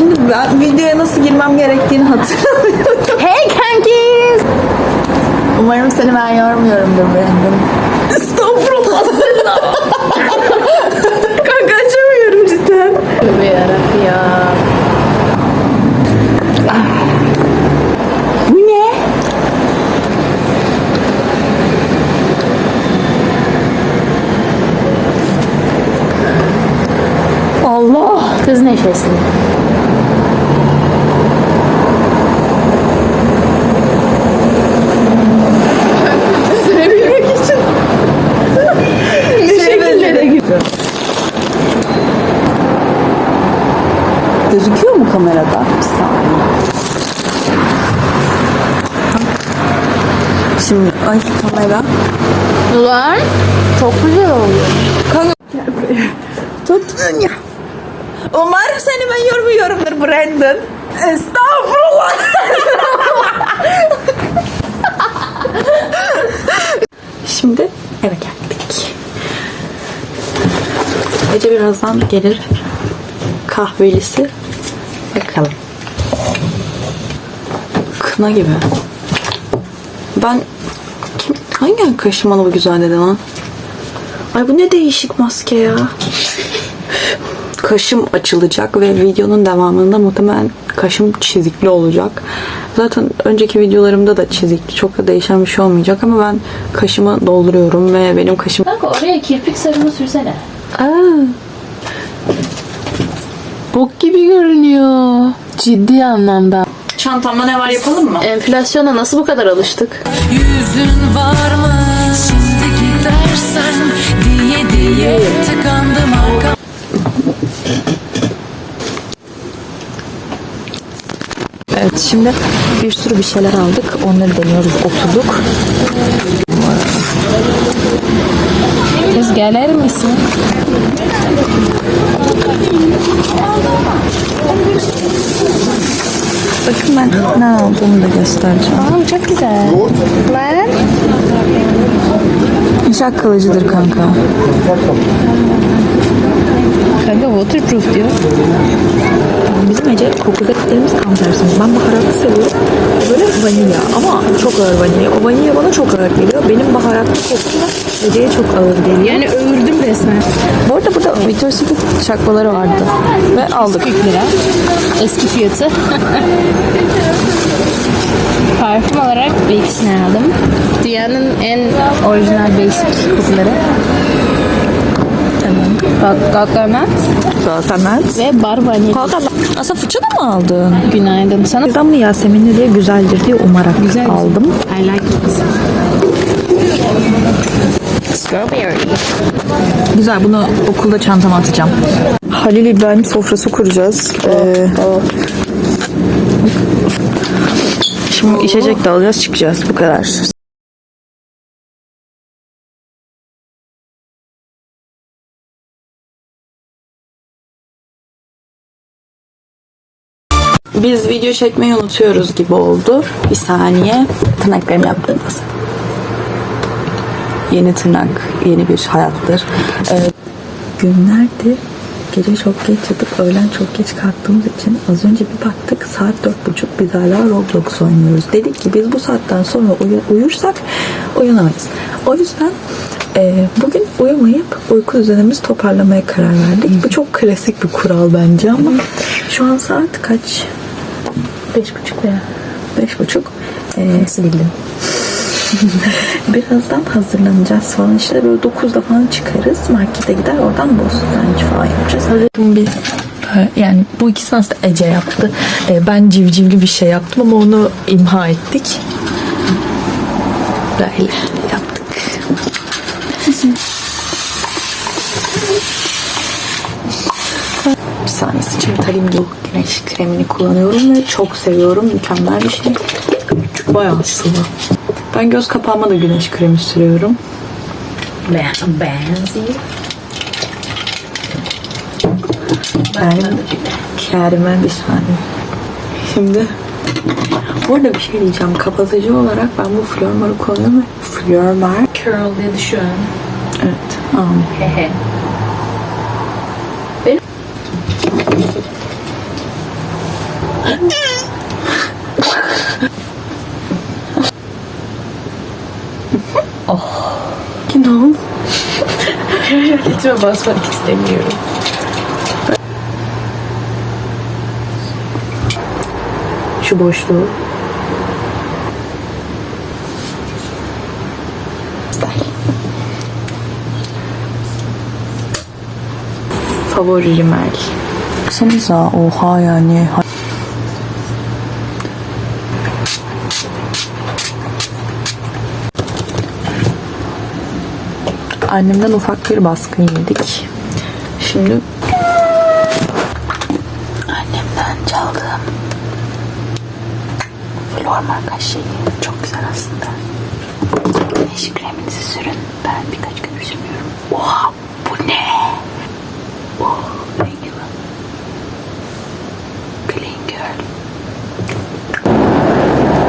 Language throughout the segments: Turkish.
Şimdi ben videoya nasıl girmem gerektiğini hatırlamıyorum. Hey kankiz. Umarım seni ben yormuyorumdur Brandon. Estağfurullah. Kanka açamıyorum cidden. Tövbe yarabbim ya. Bu ne? Allah. Kız neşesi. Sürebilmek için. ne şekillere gidiyor? Gözüküyor mu kamerada? Bir saniye. Şimdi ay kamera. Ulan çok güzel oluyor. Kanka gel buraya. Tut. Ya. Umarım seni ben yormuyorumdur Brandon. Estağfurullah. Şimdi eve geldik. Ece birazdan gelir. Kahvelisi. Bakalım. Kına gibi. Ben kim hangi arkadaşım bu güzel dedi lan? Ay bu ne değişik maske ya. Kaşım açılacak ve videonun devamında muhtemelen kaşım çizikli olacak. Zaten önceki videolarımda da çizikli. Çok da değişen bir şey olmayacak ama ben kaşımı dolduruyorum ve benim kaşım... Kanka oraya kirpik sarımı sürsene. Aa, Bok gibi görünüyor. Ciddi anlamda. çantamda ne var yapalım mı? Enflasyona nasıl bu kadar alıştık? Yüzün var mı? Şimdi gidersen diye diye tıkandım arka Evet şimdi bir sürü bir şeyler aldık. Onları deniyoruz. Oturduk. Kız gelir misin? Bakın ben ne aldığımı da göstereceğim. Aa çok güzel. Lan. İnşaat kalıcıdır kanka. Kanka waterproof diyor. Bizim Ece kokuletlerimiz tam tersi. Ben baharatlı seviyorum. Vanilya ama çok ağır vanilya. O vanilya bana çok ağır geliyor. Benim baharatlı kokum da Ece'ye çok ağır geliyor. Yani övürdüm resmen. Bu arada burada Victoria's Secret çakmaları vardı. Ve aldık. 40 lira. Eski fiyatı. Parfüm olarak bir ikisini aldım. Dünyanın en orijinal basic kokuları. Tamam. Gaggamat Galatasaray. ve Bar Vanilya. Kanka aslında fırça da mı aldın? Günaydın. Sana Ben bunu Yasemin'le diye güzeldir diye umarak Güzel. aldım. I like it. Strawberry. Güzel bunu okulda çantama atacağım. Halil İbrahim sofrası kuracağız. Ee, Şimdi içecek de alacağız çıkacağız bu kadar. Biz video çekmeyi unutuyoruz gibi oldu. Bir saniye. Tırnaklarımı yaptığımız. Yeni tırnak, yeni bir hayattır. Ee, günlerdir gece çok geç yatıp öğlen çok geç kalktığımız için az önce bir baktık saat dört buçuk biz hala Roblox oynuyoruz. Dedik ki biz bu saatten sonra uyu- uyursak uyunamayız. O yüzden e, bugün uyumayıp uyku düzenimizi toparlamaya karar verdik. Bu çok klasik bir kural bence ama şu an saat kaç? Beş buçuk veya beş buçuk. Ee, Nasıl bildin? Birazdan hazırlanacağız falan işte böyle 9'da falan çıkarız markete gider oradan bostancı falan yapacağız. Biz e, yani bu ikisini aslında Ece yaptı. E, Ben civcivli bir şey yaptım ama onu imha ettik. Böyle yaptık. Saniye saçımı tarayayım diye güneş kremini kullanıyorum ve çok seviyorum. Mükemmel bir şey. Bayağı sıvı. Ben göz kapağıma da güneş kremi sürüyorum. Benziyor. Ben kendime bir saniye. Şimdi bu arada bir şey diyeceğim. Kapatıcı olarak ben bu Flormar'ı kullanıyorum Flormar Curl şu an. evet tamam. Kim o? Hareketime basmak istemiyorum. Şu boşluğu. Favori rimel. Baksanıza oha yani. Annemden ufak bir baskın yedik. Şimdi annemden çaldığım flor marka şeyi çok güzel aslında. Güneş kreminizi sürün. Ben birkaç gündür sürmüyorum. Oha bu ne? Oh, rengi var. Clean girl.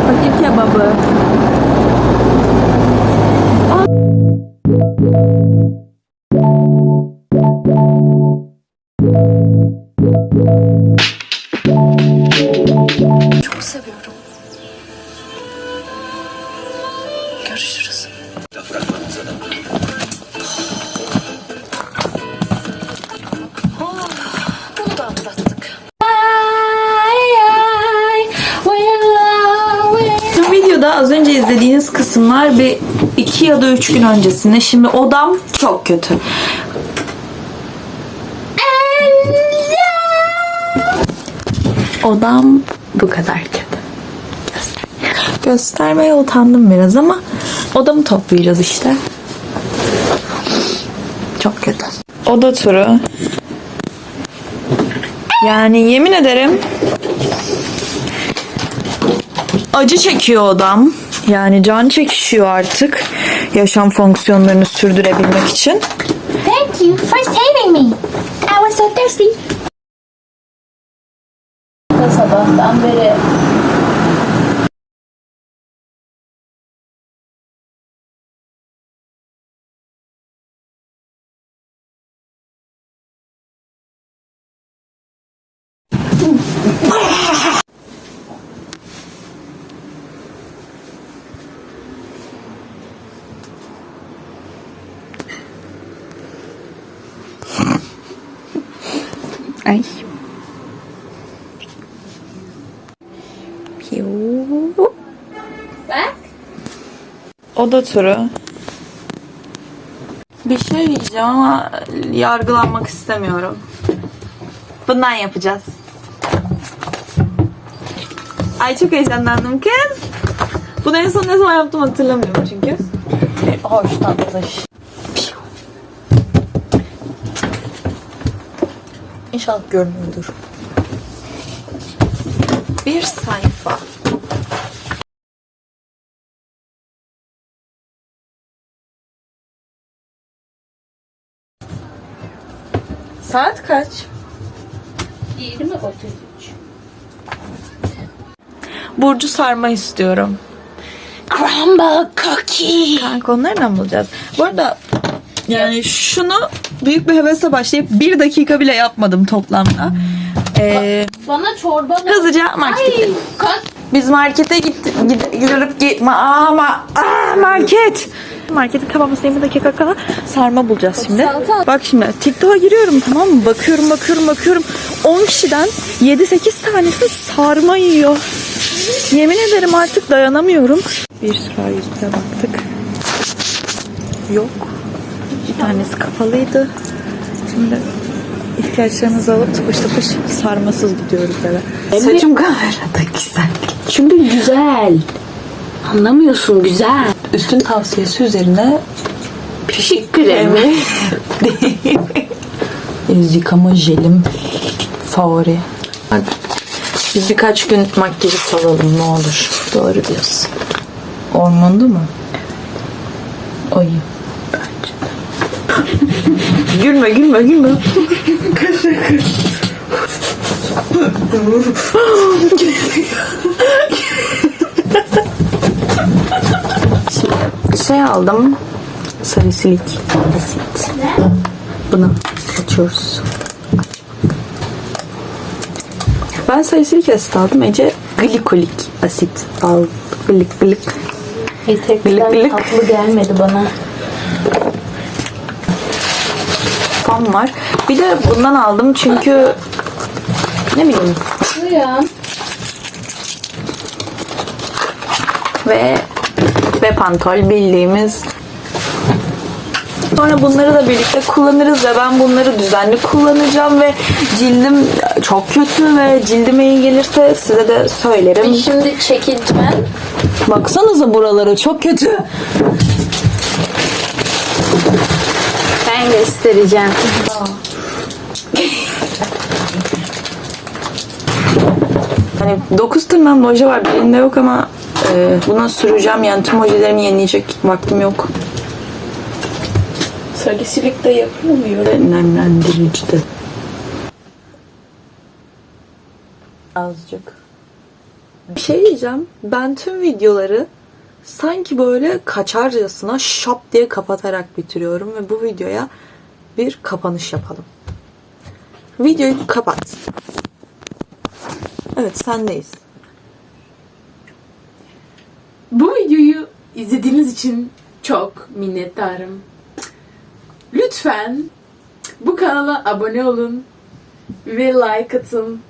Fakir kebabı. İzlediğiniz kısımlar bir iki ya da üç gün öncesinde. Şimdi odam çok kötü. Odam bu kadar kötü. Göster. Göstermeye utandım biraz ama odamı toplayacağız işte. Çok kötü. Oda turu. Yani yemin ederim acı çekiyor odam. Yani can çekişiyor artık yaşam fonksiyonlarını sürdürebilmek için. Thank you for saving me. I was so thirsty. Sabahtan beri Ay. Piu. Bak. Oda turu. Bir şey diyeceğim ama yargılanmak istemiyorum. Bundan yapacağız. Ay çok heyecanlandım kız. Bunu en son ne zaman yaptım hatırlamıyorum çünkü. Hoş tatlış. İnşallah görünüyordur. Bir sayfa. Saat kaç? 20 33. Burcu sarma istiyorum. Crumble cookie. Kanka onu nereden bulacağız? Bu arada yani şunu büyük bir hevesle başlayıp bir dakika bile yapmadım toplamda. Ee, Bana çorba hızlıca markete. Kalk. Biz markete gittik. Gidip gitme ama aa, market. Marketin kapanmasına 20 dakika kala sarma bulacağız şimdi. Salata. Bak şimdi TikTok'a giriyorum tamam mı? Bakıyorum bakıyorum bakıyorum. 10 kişiden 7-8 tanesi sarma yiyor. Yemin ederim artık dayanamıyorum. Bir sıra yüzüne baktık. Yok. Tanesi kapalıydı. Şimdi ihtiyaçlarımızı alıp tıpış tıpış sarmasız gidiyoruz eve. Saçım kamerada güzel. Çünkü güzel. Anlamıyorsun güzel. Üstün tavsiyesi üzerine Pişik kremi. yüz yıkama jelim favori. Hadi. Biz birkaç gün makyajı salalım ne olur. Doğru diyorsun. Ormanda mı? Ay. Bence. Gülme gülme gülme. Şey aldım. Salisilik. Asit. Bunu açıyoruz. Ben salisilik asit aldım. Ece glikolik asit aldı. Glik glik. Etekler Glık glık. tatlı gelmedi bana. Fan var. Bir de bundan aldım çünkü ne bileyim Bu ya. ve ve pantol bildiğimiz Sonra bunları da birlikte kullanırız ve ben bunları düzenli kullanacağım ve cildim çok kötü ve cildime iyi gelirse size de söylerim. Şimdi çekileceğim. Baksanıza buraları çok kötü. Ben göstereceğim. Hani 9 tırnağımda oje var birinde yok ama e, buna süreceğim yani tüm ojelerimi yenileyecek vaktim yok. Salisilik de yapılmıyor. Nemlendirici de. Azıcık. Bir şey diyeceğim. Ben tüm videoları sanki böyle kaçarcasına şap diye kapatarak bitiriyorum ve bu videoya bir kapanış yapalım. Videoyu kapat. Evet sendeyiz. Bu videoyu izlediğiniz için çok minnettarım. Lütfen bu kanala abone olun ve like atın